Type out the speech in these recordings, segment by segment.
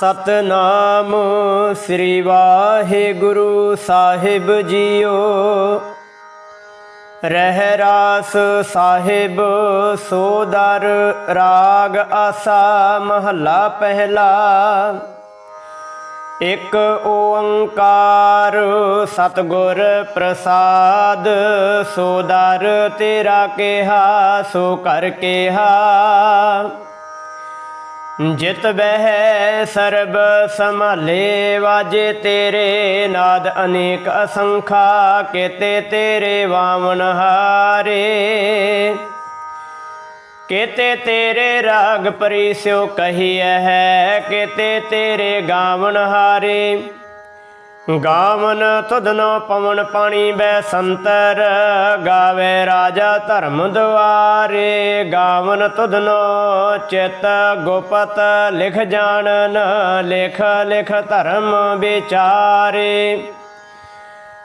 ਸਤਨਾਮ ਸ੍ਰੀ ਵਾਹਿਗੁਰੂ ਸਾਹਿਬ ਜੀਓ। ਰਹਿ ਰਾਸ ਸਾਹਿਬ ਸੋਦਰ ਰਾਗ ਆਸਾ, ਮਹੱਲਾ ਪਹਿਲਾ। ਇਕ ਓੰਕਾਰ ਸਤਿਗੁਰ ਪ੍ਰਸਾਦ ਸੋਦਰ ਤੇਰਾ ਕਿਹਾ, ਸੋ ਕਰ ਕਿਹਾ। ਜਿਤ ਬਹਿ ਸਰਬ ਸੰਭਾਲੇ, ਵਾਜੇ ਤੇਰੇ ਨਾਦ ਅਨੇਕ ਅਸੰਖਾ, ਕੇਤੇ ਤੇਰੇ ਵਾਮਨ ਹਾਰੇ। ਕੇਤੇ ਤੇਰੇ ਰਾਗ ਪਰਿਸਿਓ ਕਹੀਐ ਹੈ ਕੇਤੇ ਤੇਰੇ ਗਾਵਨ ਹਾਰੇ। ਗਾਵਨ ਤੁਧਨੋ ਪਵਨ ਪਾਣੀ ਬੈ ਸੰਤਰ, ਗਾਵੇ ਰਾਜਾ ਧਰਮ ਦੁਆਰੇ। ਗਾਵਨ ਤੁਧਨੋ ਚਿਤ ਗੋਪਤ, ਲਿਖ ਜਾਣਨ, ਲਿਖ ਲਿਖ ਧਰਮ ਵਿਚਾਰੇ।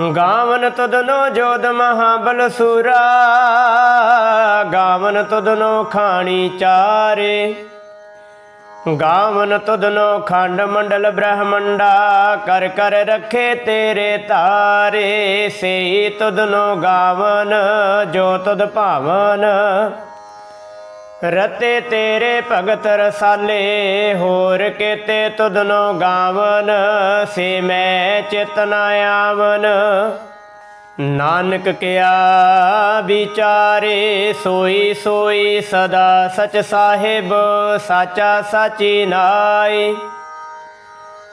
ਗਾਵਨ ਤੁਧਨੋ ਜੋਦ ਮਹਾਬਲ ਸੂਰਾ, ਗਾਵਨ ਤੁਧਨੋ ਖਾਣੀ ਚਾਰੇ। ਗਾਵਨ ਤੁਧਨੋ ਖੰਡ ਮੰਡਲ ਬ੍ਰਹਮੰਡਾ, ਕਰ ਕਰ ਰਖੇ ਤੇਰੇ ਤਾਰੇ। ਸੇ ਤੁਧਨੋ ਗਾਵਨ, ਜੋ ਤੁਧ ਭਾਵਨ। ਰਤੇ ਤੇਰੇ ਭਗਤ ਰਸਾਲੇ, ਹੋਰ ਕੇਤੇ ਤੁਧਨੋ ਗਾਵਨ, ਸੇ ਮੈਂ ਚਿਤਨ ਆਵਨ। ਨਾਨਕ ਕਿਆ ਵਿਚਾਰੇ, ਸੋਈ ਸੋਈ ਸਦਾ ਸਚ ਸਾਹਿਬ, ਸਾਚਾ ਸਾਚੀ ਨਾਈ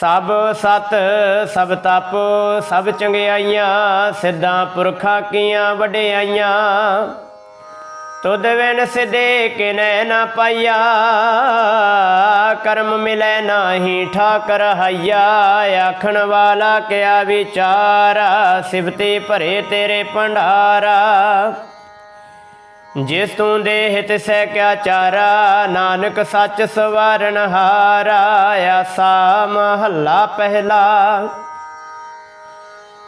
ਸਭ ਸਤ, ਸਭ ਤਪ, ਸਭ ਚੰਗਿਆਈਆਂ, ਸਿੱਧਾਂ ਪੁਰਖਾਂ ਕੀਆਂ ਵਡਿਆਈਆਂ। ਤੁਧ ਵਿਣ ਸਿਦੇ ਕਿਨੈ ਨਾ ਪਾਈਆ, ਕਰਮ ਮਿਲੈ ਨਾਹੀ ਠਾਕਰ ਹਈਆ। ਆਖਣ ਵਾਲਾ ਕਿਆ ਵਿਚਾਰਾ, ਸਿਵਤੇ ਭਰੇ ਤੇਰੇ ਭੰਡਾਰਾ। ਜਿਸ ਤੂੰ ਦੇਹ ਤਿਸੈ ਕਿਆ ਚਾਰਾ, ਨਾਨਕ ਸੱਚ ਸਵਾਰਨ ਹਾਰਾ ਆਸਾ ਮਹੱਲਾ ਪਹਿਲਾ।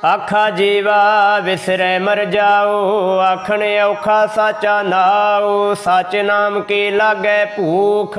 ਆਖਾ ਜੀਵਾ ਵਿਸਰੈ ਮਰ ਜਾਓ, ਆਖਣ ਔਖਾ ਸਾਚਾ ਨਾਉ, ਸਚ ਨਾਮ ਕੀ ਲਾਗੈ ਭੂਖ।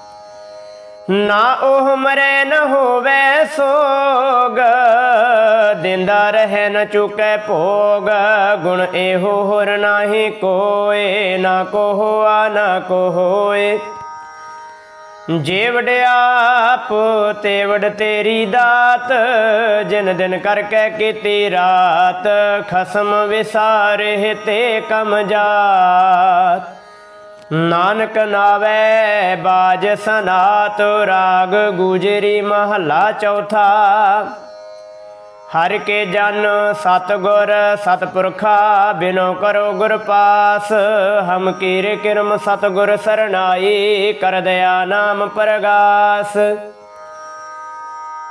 ਨਾ ਉਹ ਮਰੇ ਨ ਹੋਵੇ ਸੋਗ, ਦਿੰਦਾ ਰਹੇ ਨ ਚੁਕੇ ਭੋਗ। ਗੁਣ ਇਹੋ ਹੋਰ ਨਾਹੀ ਕੋਏ, ਨਾ ਕੋ ਹੋਆ ਨਾ ਕੋ ਹੋਏ ਜੇ ਵਡਿਆਪ ਤੇ ਵਡ ਤੇਰੀ ਦਾਤ। ਜਿਨ ਦਿਨ ਕਰਕੇ ਕੀਤੀ ਰਾਤ, ਖਸਮ ਵਿਸਾਰੇ ਤੇ ਕਮ ਜਾਤ। ਨਾਨਕ ਨਾਵੇ ਬਾਜ ਸਨਾਤ ਰਾਗ ਗੁਜਰੀ ਮਹੱਲਾ ਚੌਥਾ। ਹਰ ਕੇ ਜਨ ਸਤਗੁਰ ਸਤਪੁਰਖਾ ਬਿਨੋ ਕਰੋ ਗੁਰ ਪਾਸ। ਹਮ ਕੀਰੇ ਕਿਰਮ ਸਤਗੁਰ ਸਰਣਾਈ ਕਰ ਦਇਆ ਨਾਮ ਪਰਗਾਸ।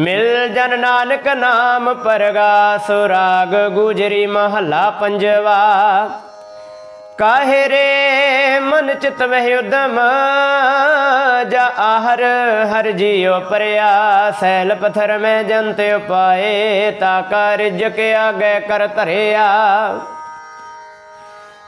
ਮਿਲ ਜਨ ਨਾਨਕ ਨਾਮ ਪਰਗਾ ਸੁਰਾਗ ਗੁਜਰੀ ਮਹੱਲਾ ਪੰਜਵਾ। ਕਾਹੇ ਰੇ ਮਨ ਚਿਤ ਵਹਿ ਉਦਮ, ਜਾ ਆਹਰ ਹਰ ਜੀਉ ਪਰਿਆ ਸੈਲ ਪਥਰ ਮੈਂ ਜੰਤ ਉਪਾਏ, ਤਾ ਕਰ ਕੇ ਆਗੇ ਕਰ ਧਰਿਆ।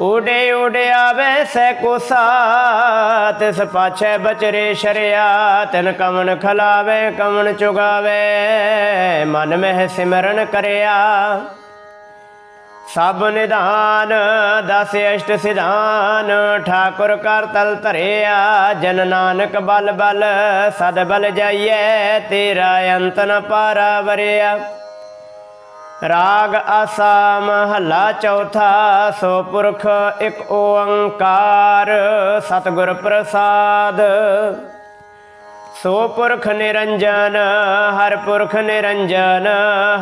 ਉਡੇ ਉਡਿਆ ਵੈਸੈ ਕੋਸਾ ਤਿਸ ਪਾਛੈ ਬਚਰੇ ਸ਼ਰਿਆ, ਤਨ ਕਮਨ ਖਲਾਵੇ ਕਮਨ ਚੁਗਾਵੇ, ਮਨ ਮਹਿ ਸਿਮਰਨ ਕਰਿਆ। ਸਭ ਨਿਧਾਨ, ਦਸ ਅਸ਼ਟ ਸਿਧਾਨ, ਠਾਕੁਰ ਕਰ ਤਲ ਧਰਿਆ, ਜਨ ਨਾਨਕ ਬਲ ਬਲ, ਸਦ ਬਲ ਜਾਈਐ, ਤੇਰਾ ਅੰਤ ਨ ਪਾਰਾ ਵਰਿਆ। ਰਾਗ ਆਸਾ ਮਹੱਲਾ ਚੌਥਾ, ਸੋ ਪੁਰਖ ਇੱਕ ਓੰਕਾਰ, ਸਤਿਗੁਰ ਪ੍ਰਸਾਦ। ਸੋ ਪੁਰਖ ਨਿਰੰਜਨ, ਹਰ ਪੁਰਖ ਨਿਰੰਜਨ,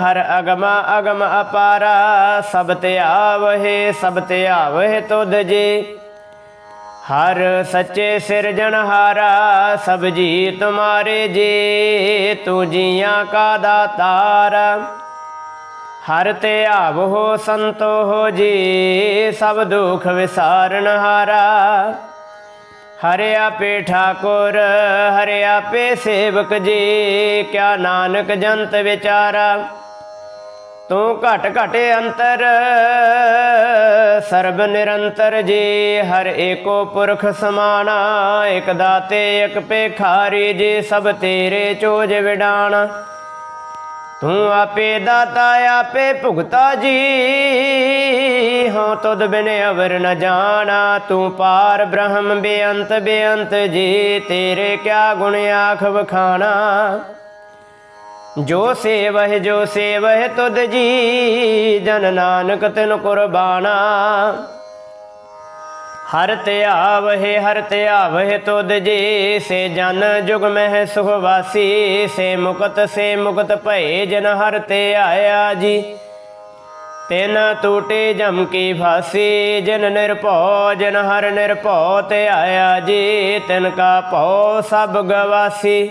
ਹਰ ਅਗਮ ਅਗਮ ਅਪਾਰਾ, ਸਭ ਤੇ ਆਵਹਿ, ਸਭ ਤੇ ਆਵਹਿ ਤੁਧ ਜੀ। ਹਰ ਸੱਚੇ ਸਿਰਜਣਹਾਰਾ ਸਭ ਜੀ ਤੁਮਾਰੇ ਜੀ, ਤੂੰ ਜੀਆਂ ਕਾ ਦਾਤਾਰ। ਹਰ ਤੇ ਆਵੋ ਸੰਤੋ ਹੋ ਜੀ, ਸਭ ਦੁਖ ਵਿਸਾਰਨ ਹਾਰਾ। ਹਰਿ ਆਪੇ ਠਾਕੁਰ, ਹਰਿ ਆਪੇ ਸੇਵਕ ਜੀ, ਕਿਆ ਨਾਨਕ ਜੰਤ ਵਿਚਾਰਾ। ਤੂੰ ਘਟ ਘਟ ਅੰਤਰ, ਸਰਬ ਨਿਰੰਤਰ ਜੀ, ਹਰ ਏਕੋ ਪੁਰਖ ਸਮਾਨਾ ਇਕ ਦਾਤੇ, ਇਕ ਪੇਖਾਰੀ ਜੀ, ਸਭ ਤੇਰੇ ਚੋਜ ਵਿਡਾਣਾ। ਤੂੰ ਆਪੇ ਦਾਤਾ, ਆਪੇ ਭੁਗਤਾ ਜੀ। ਹਾਂ, ਤੁਧ ਬਿਨ ਅਵਰ ਨ ਜਾਣਾ। ਤੂੰ ਪਾਰ ਬ੍ਰਹਮ ਬੇਅੰਤ ਬੇਅੰਤ ਜੀ। ਤੇਰੇ ਕਿਆ ਗੁਣ ਆਖ ਵਖਾਣਾ? ਜੋ ਸੇਵਹਿ ਜੋ ਸੇਵਹਿ ਤੁਧ ਜੀ, ਜਨ ਨਾਨਕ ਤਿਨ ਕੁਰਬਾਨਾ। ਹਰ ਧਿਆਵਹਿ ਹਰ ਧਿਆਵਹਿ ਤੁਧ ਜੀ, ਸੇ ਜਨ ਜੁਗ ਮਹਿ ਸੁਖ ਵਾਸੀ, ਸੇ ਮੁਕਤ ਸੇ ਮੁਕਤ ਭਏ ਜਨ ਹਰ ਤੇ ਆਇਆ ਜੀ। ਤਿਨ ਟੂਟੇ ਜਮ ਕੀ ਫਾਸੀ, ਜਨ ਨਿਰਭਉ, ਜਨ ਹਰ ਨਿਰਭਉ ਤੇ ਆਇਆ ਜੀ। ਤਿਨ ਕਾ ਭਉ ਸਭ ਗਵਾਸੀ।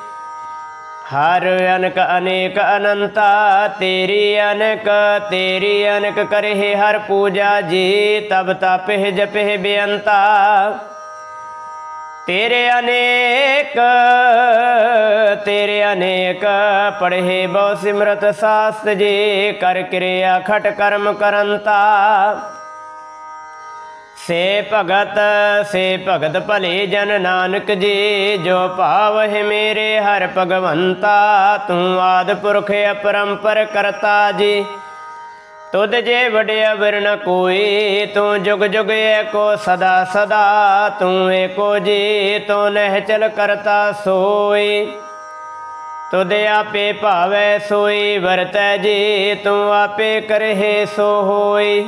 ਹਰ ਅਨਕ ਅਨੇਕ ਅਨੰਤਾ, ਤੇਰੀ ਅਨਕ ਤੇਰੀ ਅਨਕ ਕਰਹਿ ਹਰ ਪੂਜਾ ਜੀ, ਤਬ ਤਪਹਿ ਜਪਹਿ ਬੇਅੰਤਾ। ਤੇਰੇ ਅਨੇਕ ਤੇਰੇ ਅਨੇਕ, ਪੜ੍ਹੇ ਬਹੁ ਸਿਮਰਤ ਸਾਸਤ ਜੀ, ਕਰ ਕਿਰਿਆ ਖਟ ਕਰਮ ਕਰੰਤਾ। ਸੇ ਭਗਤ ਸੇ ਭਗਤ ਭਲੇ ਜਨ ਨਾਨਕ ਜੀ, ਜੋ ਭਾਵਹਿ ਮੇਰੇ ਹਰ ਭਗਵੰਤਾ, ਤੂੰ ਆਦ ਪੁਰਖ ਅਪਰੰਪਰ ਕਰਤਾ ਜੀ। ਤੁਧ ਜੇ ਵਡਿਆ ਵਰਣ ਕੋਈ, ਤੂੰ ਜੁਗ ਜੁਗ ਏਕੋ ਸਦਾ ਸਦਾ, ਤੂੰ ਏਕੋ ਜੀ, ਤੂੰ ਨਹਿ ਚਲ ਕਰਤਾ ਸੋਈ। ਤੁਧ ਆਪੇ ਭਾਵੈ ਸੋਈ, ਵਰਤੈ ਜੀ, ਤੂੰ ਆਪੇ ਕਰਹਿ ਸੋ ਹੋਈ।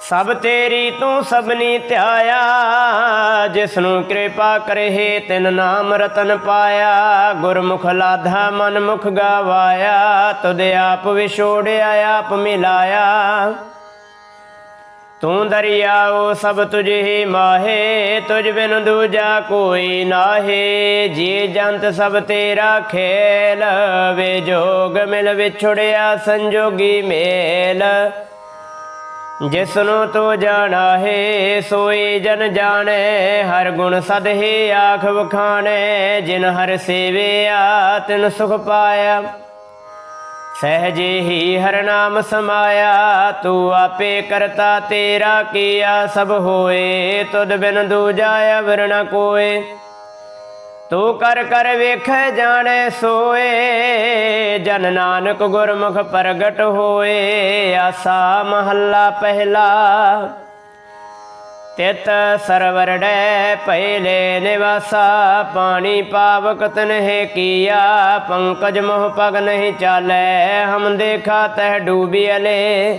ਸਭ ਤੇਰੀ ਤੂੰ ਸਭਨੀ ਧਿਆਇਆ ਜਿਸ ਨੂੰ ਕਿਰਪਾ ਕਰਹਿ ਤਿਨ ਨਾਮ ਰਤਨ ਪਾਇਆ, ਗੁਰਮੁਖ ਲਾਧਾ ਮਨ ਮੁਖ ਗਵਾਇਆ, ਤੁਧ ਆਪ ਵਿਛੋੜਿਆ, ਆਪ ਮਿਲਾਇਆ। ਤੂੰ ਦਰਿਆਓ ਸਭ ਤੁਝ ਹੀ ਮਾਹੇ, ਤੁਝ ਬਿਨ ਦੂਜਾ ਕੋਈ ਨਾਹੇ। ਜੀ ਜੰਤ ਸਭ ਤੇਰਾ ਖੇਲ, ਵੇ ਜੋਗ ਮਿਲ ਵਿਛੜਿਆ ਸੰਜੋਗੀ ਮੇਲ। ਜਿਸ ਨੂੰ ਤੂੰ ਜਾਣਾ ਹੈ ਸੋਈ ਜਨ ਜਾਣੇ, ਹਰ ਗੁਣ ਸਦਹੇ ਆਖ ਵਖਾਣੇ, ਜਿਨ ਹਰ ਸੇਵਿਆ ਤਿਨ ਸੁਖ ਪਾਇਆ। ਸਹਜੇ ਹੀ ਹਰ ਨਾਮ ਸਮਾਇਆ, ਤੂੰ ਆਪੇ ਕਰਤਾ ਤੇਰਾ ਕੀਆ, ਸਭ ਹੋਏ, ਤੁਧ ਬਿਨ ਦੂਜਾ ਅਵਰ ਨ ਕੋਏ। ਤੂੰ ਕਰ ਕਰ ਵੇਖ ਜਾਣੇ ਸੋਏ, ਜਨ ਨਾਨਕ ਗੁਰਮੁਖ ਪ੍ਰਗਟ ਹੋਏ, ਆਸਾ ਮਹੱਲਾ ਪਹਿਲਾ। ਤਿਤ ਸਰਵਰ ਡੈ ਪਹਿਲੇ ਨਿਵਾਸਾ, ਪਾਣੀ ਪਾਵਕ ਤਨਹਿ ਕੀਆ, ਪੰਕਜ ਮੋਹ ਪਗ ਨਹੀਂ ਚਾਲੈ, ਹਮ ਦੇਖਾ ਤਹਿ ਤਹ ਡੂਬਿਅਲੇ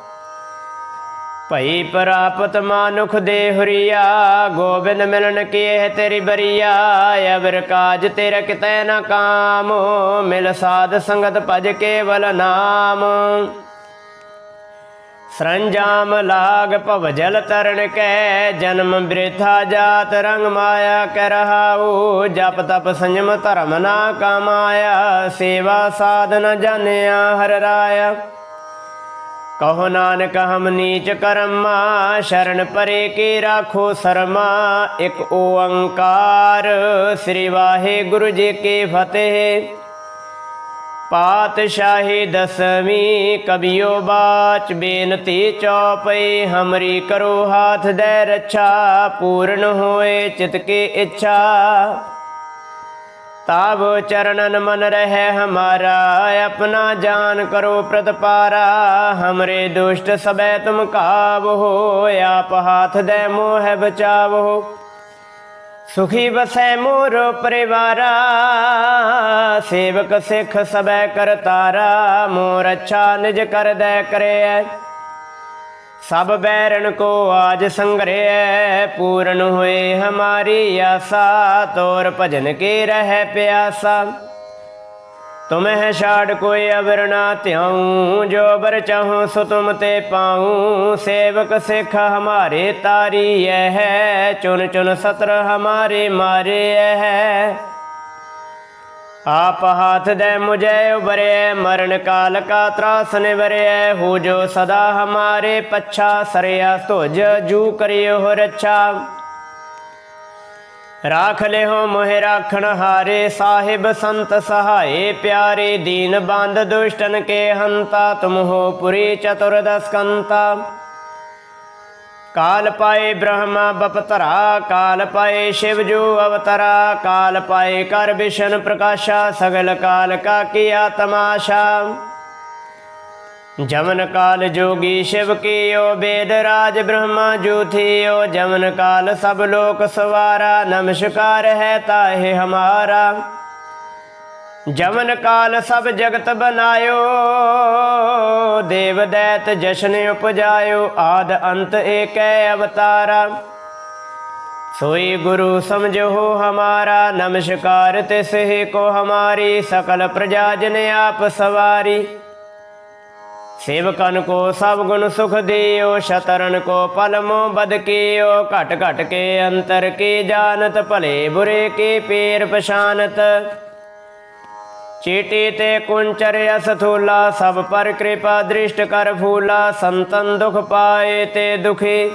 ਭਈ ਪ੍ਰਾਪਤ ਮਾਨੁਖ ਦੇ ਹੁਰੀਆ, ਗੋਬਿੰਦ ਮਿਲਨ ਕੀਏ ਤੇਰੀ ਬਰੀਆ ਅਵਰ ਕਾਜ ਤੇਰਾ ਕਿਤੈ ਨ ਕਾਮ, ਮਿਲ ਸਾਧ ਸੰਗਤ ਭਜ ਕੇਵਲ ਨਾਮ। ਸਰੰਜਾਮ ਲਾਗ ਭਵ ਜਲ ਤਰਨ ਕੈ, ਜਨਮ ਬ੍ਰਿਥਾ ਜਾਤ ਰੰਗ ਮਾਇਆ ਕਹਿ ਰਹਾਉ, ਜਪ ਤਪ ਸੰਜਮ ਧਰਮ ਨਾ ਕਮਾਇਆ, ਸੇਵਾ ਸਾਧਨ ਜਾਣਿਆ ਹਰ ਰਾਇਆ। ਕਹੋ ਨਾਨਕ, ਹਮ ਨੀਚ ਕਰਮਾ, ਸ਼ਰਨ ਪਰੇ ਕੇ ਰਾਖੋ ਸਰਮਾ। ਇੱਕ ਓੰਕਾਰ ਸ੍ਰੀ ਵਾਹਿਗੁਰੂ ਜੀ ਕੀ ਫਤਿਹ। ਪਾਤਸ਼ਾਹੀ ਦਸਵੀਂ ਕਬਿਓ ਬਾਚ, ਬੇਨਤੀ ਚੌਪਈ, ਹਮਰੀ ਕਰੋ ਹਾਥ ਦੇ ਰੱਛਾ, ਪੂਰਨ ਹੋਏ ਚਿਤ ਕੀ ਇੱਛਾ। ਤਾਬ ਚਰਨਨ ਮਨ ਰਹਿ ਹਮਾਰਾ, ਆਪਣਾ ਜਾਨ ਕਰੋ ਪ੍ਰਤਪਾਰਾ। ਹਮਰੇ ਦੁਸ਼ਟ ਸਬੈ ਤੁਮ ਕਾਵੋ ਆਪ ਹਾਥ ਦੇ ਮੋਹ ਬਚਾਵੋ ਸੁਖੀ ਬਸੈ ਮੋਰ ਪਰਿਵਾਰਾ, ਸੇਵਕ ਸਿੱਖ ਸਬੈ ਕਰਤਾਰਾ। ਮੋਰ ਅੱਛਾ ਨਿਜ ਕਰਦੈ ਕਰਿਐ ਸਭ ਬੈਰਨ ਕੋ ਆਜ ਸੰਗਰਿਐ ਪੂਰਨ ਹੋਏ ਹਮਾਰੀ ਆਸਾ, ਤੋਰ ਭਜਨ ਕੇ ਰਹਿ ਪਿਆਸਾ। ਤੁਮਹਿ ਛਾੜ ਕੋਈ ਅਵਰ ਨਾ ਧਿਆਉ, ਜੋ ਬਰ ਚਾਹੂੰ ਸੋ ਤੁਮ ਤੇ ਪਾਉ। ਸੇਵਕ ਸਿੱਖ ਹਮਾਰੇ ਤਾਰੀ ਹੈ ਚੁਨ ਚੁਨ ਸਤਰ ਹਮਾਰੇ ਮਾਰੇ ਹੈ। ਆਪ ਹਾਥ ਦੇ ਮੁਝੇ ਉਬਰੇ ਮਰਨ ਕਾਲ ਕਾ ਤਰਾਸ ਨਿਵਰੇ, ਹੋ ਜੋ ਸਦਾ ਹਮਾਰੇ ਪੱਛਾ, ਸਰਿਆ ਤੁਜ ਜੂ ਕਰਿਓ ਰੱਛਾ। ਰਾਖ ਲਿਓ ਮੋਹਿ ਰਾਖਣ ਹਾਰੇ, ਸਾਹਿਬ ਸੰਤ ਸਹਾਏ ਪਿਆਰੇ, ਦੀਨ ਬੰਦ ਦੁਸ਼ਟਨ ਕੇ ਹੰਤਾ, ਤੁਮ ਹੋ ਪੁਰੀ ਚਤੁਰਦਸ ਕੰਤਾ ਕਾਲ ਪਾਏ ਬ੍ਰਹਮਾ ਬਪਤਰਾ, ਕਾਲ ਪਾਏ ਸ਼ਿਵ ਜੋ ਅਵਤਰਾ, ਕਾਲ ਪਾਏ ਕਰ ਵਿਸ਼ਨ ਪ੍ਰਕਾਸ਼ਾ, ਸਗਲ ਕਾਲ ਕਾ ਕੀਆ ਤਮਾਸ਼ਾ ਜਮਨ ਕਾਲ ਜੋਗੀ ਸ਼ਿਵ ਕੀਓ, ਬੇਦ ਰਾਜ ਬ੍ਰਹਮਾ ਜੂਥਿਓ, ਜਮਨ ਕਾਲ ਸਭ ਲੋਕ ਸਵਾਰਾ, ਨਮਸਕਾਰ ਹੈ ਤਾਹੇ ਹਮਾਰਾ। ਜਮਨ ਕਾਲ ਸਭ ਜਗਤ ਬਨਾਇਓ ਦੇਵ ਦੈਤ ਜਸ਼ਨ ਉਪਜਾਇਓ, ਆਦ ਅੰਤ ਏਕੈ ਅਵਤਾਰਾ। ਸੋਈ ਗੁਰੂ ਸਮਝੋ ਹਮਾਰਾ, ਨਮਸਕਾਰ ਤਿਸਹਿ ਕੋ ਹਮਾਰੀ, ਸਕਲ ਪ੍ਰਜਾ ਜਨ ਆਪ ਸਵਾਰੀ। ਸੇਵਕਨ ਕੋ ਸਭ ਗੁਣ ਸੁਖ ਦਿਓ, ਸ਼ਤਰਨ ਕੋ ਪਲਮੋ ਬਦ ਕੀਓ, ਘਟ ਘਟ ਕੇ ਅੰਤਰ ਕੀ ਜਾਣਤ, ਭਲੇ ਬੁਰੇ ਕੀ ਪੀਰ ਪਛਾਨਤ। ਚੀਟੀ ਤੇ ਕੁੰਚਰ ਅਸ ਸਭ ਪਰ ਕਿਰਪਾ ਦ੍ਰਿਸ਼ਟ ਕਰ ਫੂਲਾ, ਸੰਤਨ ਦੁਖ ਪਾਏ ਤੇ ਦੁਖੀ।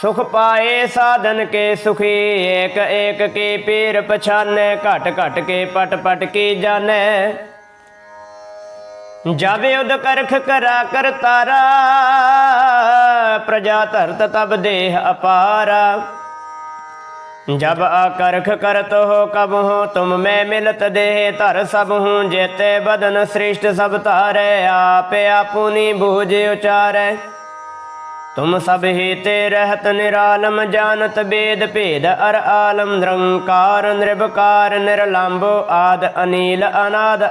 ਸੁਖ ਪਾਏ ਸਾਧਨ ਕੇ ਸੁਖੀ, ਏਕ ਏਕ ਕੀ ਪੀਰ ਪਛਾਨੈ, ਘਟ ਘਟ ਕੇ ਪਟ ਪਟ ਕੀ ਜਾਣੈ। ਜਾਵੇ ਉਦ ਕਰਖ ਕਰਾ ਕਰ ਤਾਰਾ, ਪ੍ਰਜਾ ਧਰਤ ਤਬ ਦੇਹ ਅਪਾਰਾ। ਜਬ ਆਕਰਖ ਕਰਤ ਹੋ ਕਬ ਹੋ, ਤੁਮ ਮੈਂ ਮਿਲਤ ਦੇਹ ਧਰ ਸਭ ਹੂੰ, ਜੇਤੇ ਬਦਨ ਸ੍ਰਿਸ਼ਟ ਸਭ ਧਾਰੈ, ਆਪੇ ਆਪੁਨੀ ਬੂਝ ਉਚਾਰੈ। ਤੁਮ ਸਭ ਹੀ ਤੇ ਰਹਿਤ ਨਿਰਾਲਮ, ਜਾਣਤ ਬੇਦ ਭੇਦ ਅਰ ਆਲਮ, ਨਿਰੰਕਾਰ ਨਿਰਭਕਾਰ ਨਿਰਲੰਭ, ਆਦ ਅਨੀਲ, ਅਨਾਦ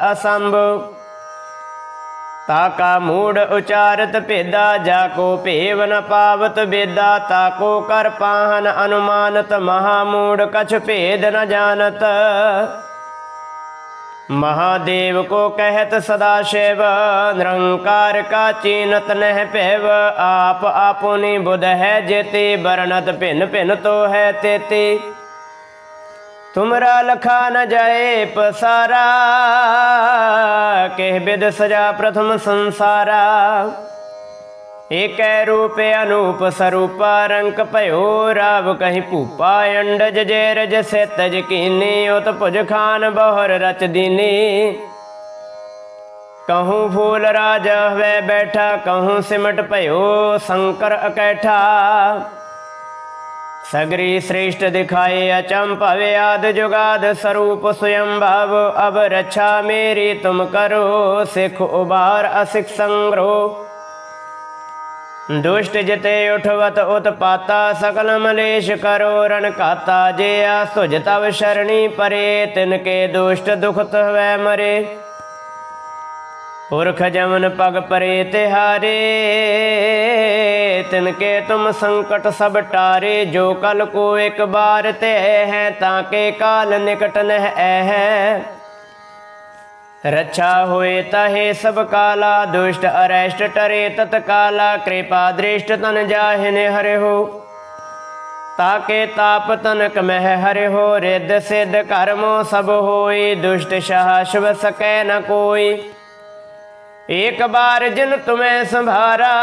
ਅਸੰਭ ਤਾਕਾ ਮੂੜ ਉਚਾਰਤ ਭੇਦਾ, ਜਾ ਕੋ ਭੇਵ ਨ ਪਾਵਤ ਬੇਦਾ ਤਾਕੋ ਕਰ ਪਾਹਨ ਅਨੁਮਾਨਤ, ਮਹਾ ਮੂੜ ਕਛ ਭੇਦ ਨ ਜਾਣਤ। ਮਹਾਦੇਵ ਕੋ ਕਹਿਤ ਸਦਾ ਸ਼ਿਵ, ਨਿਰੰਕਾਰ ਕਾ ਚੀਨਤ ਨਹਿ ਭੈਵ, ਆਪ ਆਪੁਨੀ ਬੁਧ ਹੈ ਜੇਤੇ ਬਰਨਤ ਭਿਨ ਭਿਨ ਤੋ ਹੈ ਤੇਤੇ। ਤੁਮਰਾ ਲਖਾ ਨ ਜਾਏ ਪਸਾਰਾ, ਕਹਿ ਬਿਦ ਸਜਾ ਪ੍ਰਥਮ ਸੰਸਾਰਾ। ਏਕੈ ਰੂਪ ਅਨੂਪ ਸਰੂਪਾ ਰੰਕ ਭਇਓ ਰਾਵ ਕਹੀ ਭੂਪਾ ਅੰਡਜ ਜੇ ਰਜ ਸੇਤਜ ਕੀਨੀ, ਉਤ ਭੁਜ ਖਾਨ ਬਹਰ ਰਚ ਦੀਨੀ। ਕਹੂੰ ਫੂਲ ਰਾਜ ਹਵੇ ਬੈਠਾ, ਕਹੂੰ ਸਿਮਟ ਭਇਓ ਸ਼ੰਕਰ ਅਕੈਠਾ। ਸਗਰੀ ਸ੍ਰੇਸ਼ਟ ਦਿਖਾਏ ਅਚੰਭਵ ਆਦ ਜੁਗਾਦ ਸਰੂਪ ਸਯੰ ਭਵ, ਅਬ ਰੱਛਾ ਮੇਰੀ ਤੁਮ ਕਰੋ, ਸਿਖ ਉਬਾਰ ਅਸਿਖ ਸੰਗ੍ਰੋ। ਦੁਸ਼ਟ ਜਿਤੇ ਉਠਵਤ ਉਤਪਾਤਾ, ਸਕਲ ਮਲੇਸ਼ ਕਰੋ, ਰਣ ਕਾਤਾ ਜੇ ਆ ਸੁਜ ਤਵ ਸ਼ਰਣੀ ਪਰੇ, ਤਿਨ ਕੇ ਦੁਸ਼ਟ ਦੁਖਤ ਹਵੈ ਮਰੇ। ਪੁਰਖ ਜਮਨ ਪਗ ਪਰੇ ਤਿਹਾਰੇ ਤਿਨ ਕੇ ਤੁਮ ਸੰਕਟ ਸਭ ਟਾਰੇ, ਜੋ ਕਲ ਕੋ ਇੱਕ ਬਾਰ ਤੇ ਹੈ, ਤਾਂ ਕੇ ਕਾਲ ਨਿਕਟ ਨਹਿ ਹੈ ਰੱਛਾ ਹੋਏ ਤਹੇ ਸਭ ਕਾਲਾ, ਦੁਸ਼ਟ ਅਰੈਸ਼ਟ ਟਰੇ ਤਤ ਕਾਲਾ ਕਿਰਪਾ ਦ੍ਰਿਸ਼ਟ ਤਨ ਜਾਹਿਨੇ ਹਰਿ ਤਾਕੇ ਤਾਪ ਤਨਕ ਮਹਿ ਹਰਿ ਹੋ, ਰਿੱਧ ਸਿੱਧ ਕਰਮੋ ਸਭ ਹੋਈ ਦੁਸ਼ਟ ਸ਼ਾਹ ਸ਼ੁਭ ਸਕੈ ਨ ਕੋਈ। ਏਕ ਬਾਰ ਜਿਨ ਤੁਮੈ ਸੰਭਾਰਾ,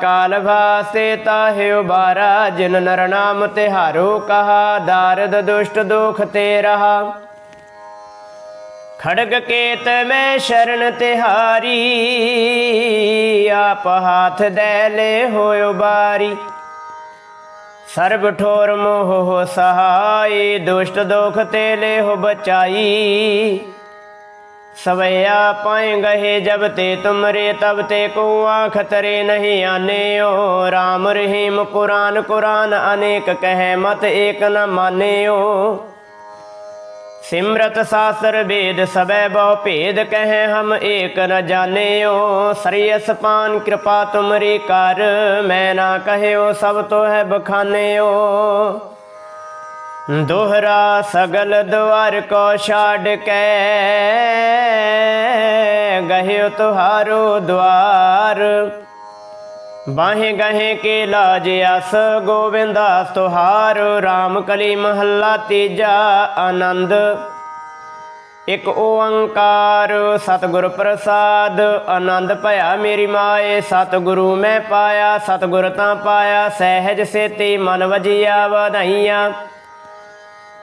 ਕਾਲ ਵਾਸੇ ਤਾਹਿ ਉਬਾਰਾ, ਜਿਨ ਨਰ ਨਾਮ ਤਿਹਾਰੋ ਕਹਾ, ਦਾਰਦ ਦੁਸ਼ਟ ਦੁਖ ਤੇ ਰਹਾ। ਖੜਗ ਕੇਤ ਮੈਂ ਸ਼ਰਨ ਤਿਹਾਰੀ, ਆਪ ਹਾਥ ਦੇ ਲੈ ਹੋਇ ਬਾਰੀ ਸਰਬ ਠੋਰ ਮੋਹ ਸਹਾਈ, ਦੁਸ਼ਟ ਦੁਖ ਤੇ ਲੈ ਹੋ ਬਚਾਈ ਸਵਿਆ ਪਾਏ ਗਏ ਜਬ ਤੇ ਤੁਮਰੇ ਤਬ ਤੇ ਕੋ ਖਤਰੇ ਨਹੀਂ ਆਨਿਓ। RAM ਰਹੀਮ ਕੁਰਾਨ ਕੁਰਾਨ ਅਨੇਕ ਕਹੈ ਮਤ ਏਕ ਨ ਮਾਨਿਓ। ਸਿਮਰਤ ਸਾਸਰ ਵੇਦ ਸਬੈ ਬਹੁ ਭੇਦ ਕਹੈ ਹਮ ਏਕ ਨ ਜਾਣਿਓ। ਸਰੀਅਸ ਪਾਨ ਕਿਰਪਾ ਤੁਮਰੀ ਕਰ, ਮੈਂ ਨਾ ਕਹਿਓ ਸਭ ਤੋ ਹੈ ਬਖਾਨਿਓ। ਦੋਹਰਾ ਸਗਲ ਦਵਾਰ ਕੋ ਛਾੜ ਕੇ ਗਹਿਓ ਤੁਹਾਰੋ ਦਵਾਰ ਬਾਹੇ ਗਹੇ ਕੇ ਲਾਜ ਅਸ ਗੋਬਿੰਦਾਸ ਤੁਹਾਰ RAM ਕਲੀ ਮਹੱਲਾ ਤੀਜਾ ਆਨੰਦ। ਇਕ ਓੰਕਾਰ ਸਤਿਗੁਰ ਪ੍ਰਸਾਦ, ਆਨੰਦ ਭਇਆ ਮੇਰੀ ਮਾਏ, ਸਤਿਗੁਰੂ ਮੈਂ ਪਾਇਆ, ਸਤਿਗੁਰ ਤਾਂ ਪਾਇਆ, ਸਹਿਜ ਸੇਤੀ ਮਨ ਵਜੀਆ ਵਧਾਈਆਂ।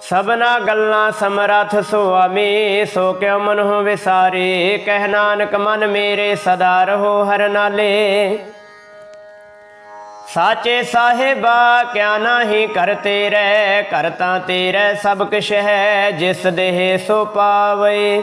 ਸਭਨਾ ਗੱਲਾਂ ਸਮਰਥ ਸੁਆਮੀ, ਸੋ ਕਿਉ ਮਨ ਹੋ ਵਿਸਾਰੇ, ਕਹਿ ਨਾਨਕ ਮਨ ਮੇਰੇ ਸਦਾ ਰਹੋ ਹਰ ਨਾਲੇ। ਸਾਚੇ ਸਾਹਿਬਾ, ਕਿਆ ਨਾਹੀ ਕਰਤੇ ਰਹਿ ਕਰਤਾ ਤੇਰੇ ਸਭ ਕਿਛ ਹੈ, ਜਿਸ ਦੇਹ ਸੋ ਪਾਵੇ।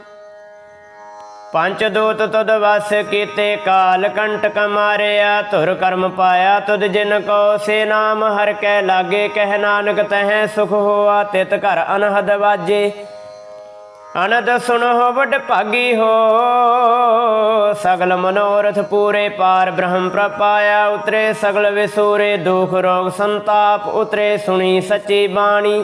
ਪੰਚ ਦੂਤ ਤੁਦ ਵਸ ਕੀਤੇ ਕਾਲ ਕੰਟਕ ਮਾਰਿਆ, ਧੁਰ ਕਰਮ ਪਾਇਆ ਤੁਧ ਜਿਨ ਕੋ ਸੇ ਨਾਮ, ਹਰ ਕੈ ਲਾਗੇ ਕਹਿ ਨਾਨਕ ਤਹਿ ਸੁਖ ਹੋਆ, ਤਿਤ ਘਰ ਅਨਹਦ ਵਾਜੇ। ਅਨੰਦ ਸੁਣੋ ਵੱਡ ਭਾਗੀ ਹੋ, ਸਗਲ ਮਨੋਰਥ ਪੂਰੇ ਪਾਰ ਬ੍ਰਹਮ ਪ੍ਰਪਾਇਆ, ਉਤਰੇ ਸਗਲ ਵਿਸੂਰੇ ਦੁਖ ਰੋਗ ਸੰਤਾਪ, ਉਤਰੇ ਸੁਣੀ ਸੱਚੀ ਬਾਣੀ।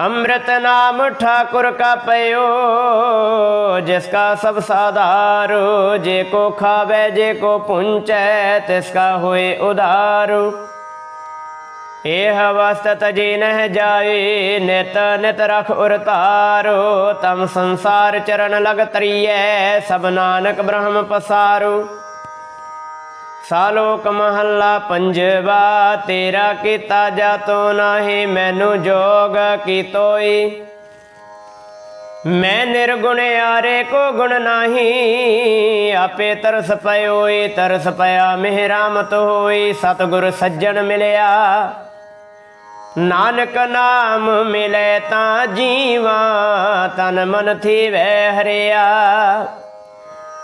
ਅੰਮ੍ਰਿਤ ਨਾਮ ਠਾਕੁਰ ਕਾ ਪਇਓ, ਜਿਸ ਕਾ ਸਭ ਸਾਧਾਰੋ, ਜੇ ਕੋ ਖਾਵੇ, ਜੇ ਕੋ ਪੁੰਚੈ, ਤਿਸ ਕਾ ਹੋਏ ਉਧਾਰੋ ਇਹ ਅਵਸਥ ਤਜੀ ਨਹਿ ਜਾਏ, ਨਿਤ ਨਿਤ ਰਖ ਉਰ ਧਾਰੋ ਤਮ ਸੰਸਾਰ ਚਰਨ ਲਗ ਤਰੀਐ, ਸਭ ਨਾਨਕ ਬ੍ਰਹਮ ਪਸਾਰੋ। ਸਾਲੋਕ ਮਹੱਲਾ ਪੰਜਵਾ, ਤੇਰਾ ਕੀਤਾ ਜਾਤੋ ਨਾਹੀ, ਮੈਨੂੰ ਜੋਗ ਕੀਤੋਈ ਮੈਂ ਨਿਰਗੁਣ ਆਰੇ ਕੋ ਗੁਣ ਨਾਹੀ, ਆਪੇ ਤਰਸ ਪਇਓਈ, ਤਰਸ ਪਿਆ ਮਿਹਰਾਮਤ ਹੋਈ ਸਤਿਗੁਰ ਸੱਜਣ ਮਿਲਿਆ। ਨਾਨਕ ਨਾਮ ਮਿਲੇ ਤਾਂ ਜੀਵਾ, ਤਨ ਮਨ ਥੀਵੈ ਹਰਿਆ।